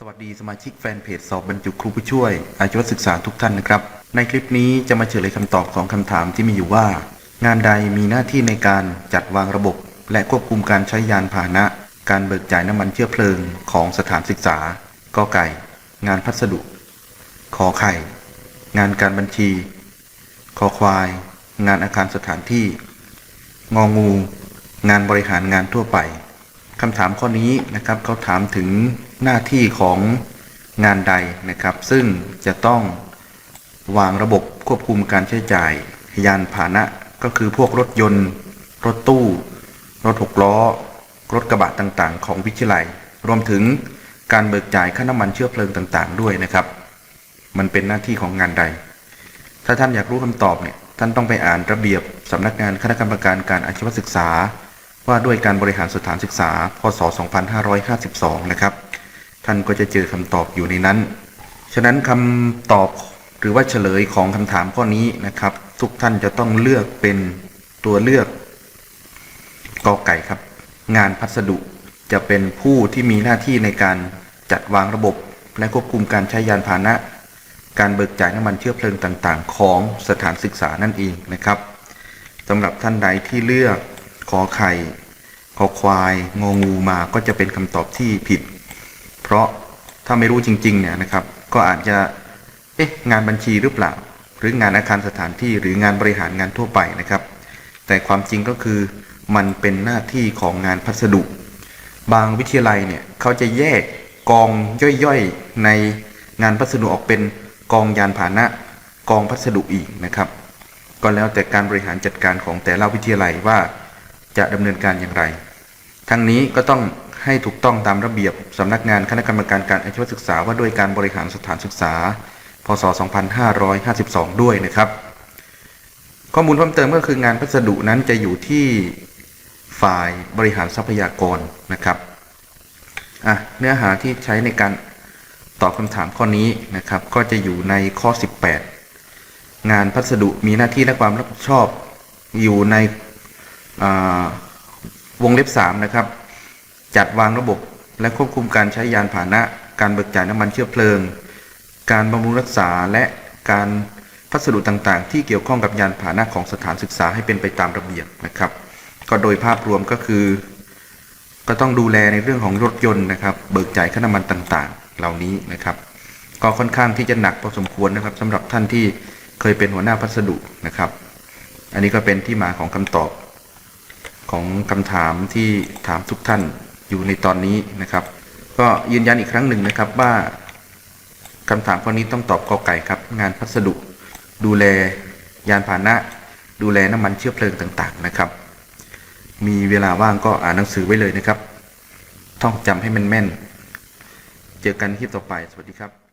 สวัสดีสมาชิกแฟนเพจสอบบรรจุครูผู้ช่วย อาชีวศึกษาทุกท่านนะครับ ในคลิปนี้จะมาเฉลยคำตอบของคำถามที่มีอยู่ว่า งานใดมีหน้าที่ในการจัดวางระบบ และควบคุมการใช้ยานพาหนะ การเบิกจ่ายน้ำมันเชื้อเพลิงของสถานศึกษา กอไก่ งานพัสดุ ขอไข่ งานการบัญชี คอควาย งานอาคารสถานที่ งองู งานบริหารงานทั่วไป คำถามข้อนี้นะครับเขาถามถึงหน้าที่ของงานใดนะครับ ซึ่งจะต้องวางระบบควบคุมการใช้จ่าย ยานพาหนะก็คือพวกรถยนต์ รถตู้ รถหกล้อ รถกระบะต่างๆ ของวิทยาลัย รวมถึงการเบิกจ่ายค่าน้ำมันเชื้อเพลิงต่างๆ ด้วยนะครับ มันเป็นหน้าที่ของงานใด ถ้าท่านอยากรู้คำตอบเนี่ยท่านต้องไปอ่านระเบียบสำนักงานคณะกรรมการการอาชีวศึกษา ว่าด้วยการบริหารสถานศึกษา พศ 2552 นะครับ ท่านก็จะเจอคำตอบอยู่ในนั้น ฉะนั้นคำตอบหรือว่าเฉลยของคำถามข้อนี้นะครับ ทุกท่านจะต้องเลือกเป็นตัวเลือกกอไก่ครับ งานพัสดุจะเป็นผู้ที่มีหน้าที่ในการจัดวางระบบ และควบคุมการใช้ยานพาหนะ การเบิกจ่ายน้ำมันเชื้อเพลิงต่างๆ ของสถานศึกษานั่นเองนะครับสำหรับท่านใดที่เลือก ขอไข่ขอควายงองูมาก็จะเป็นคำตอบที่ผิด เพราะถ้าไม่รู้จริง ๆ เนี่ยนะครับ ก็อาจจะเอ๊ะงานบัญชีหรือเปล่า หรืองานอาคารสถานที่หรืองานบริหารงานทั่วไปนะครับ แต่ความจริงก็คือมันเป็นหน้าที่ของงานพัสดุ บางวิทยาลัยเนี่ยเขาจะแยกกองย่อยๆในงานพัสดุออกเป็นกองยานพาหนะกองพัสดุอีกนะครับ ก็แล้วแต่การบริหารจัดการของแต่ละวิทยาลัยว่า จะดำเนินการอย่างไร ทั้งนี้ก็ต้องให้ถูกต้องตามระเบียบสำนักงานคณะกรรมการการอาชีวศึกษาว่าด้วยการบริหารสถานศึกษา พศ 2552 ด้วยนะครับ ข้อมูลเพิ่มเติมก็คืองานพัสดุนั้นจะอยู่ที่ฝ่ายบริหารทรัพยากรนะครับอะเนื้อหาที่ใช้ในการตอบคำถามข้อนี้นะครับ ก็จะอยู่ในข้อ 18 งานพัสดุมีหน้าที่และความรับผิดชอบอยู่ใน วงเล็บ3นะครับ จัดวางระบบและควบคุมการใช้ยานพาหนะ การเบิกจ่ายน้ำมันเชื้อเพลิง การบำรุงรักษาและการพัสดุต่างๆ ที่เกี่ยวข้องกับยานพาหนะของสถานศึกษาให้เป็นไปตามระเบียบนะครับ ก็โดยภาพรวมก็คือ ก็ต้องดูแลในเรื่องของรถยนต์นะครับ เบิกจ่ายค่าน้ำมันต่างๆ เหล่านี้นะครับ ก็ค่อนข้างที่จะหนักพอสมควรนะครับสำหรับท่านที่เคยเป็นหัวหน้าพัสดุนะครับ อันนี้ก็เป็นที่มาของคำตอบ ของคำถามที่ถามทุกท่านอยู่ในตอนนี้นะครับ ก็ยืนยันอีกครั้งหนึ่งนะครับว่าคำถามข้อนี้ต้องตอบกอไก่ครับ งานพัสดุ ดูแลยานพาหนะ ดูแลน้ำมันเชื้อเพลิงต่างๆนะครับ มีเวลาว่างก็อ่านหนังสือไว้เลยนะครับ ท่องจำให้แม่นๆ เจอกันคลิปต่อไป สวัสดีครับ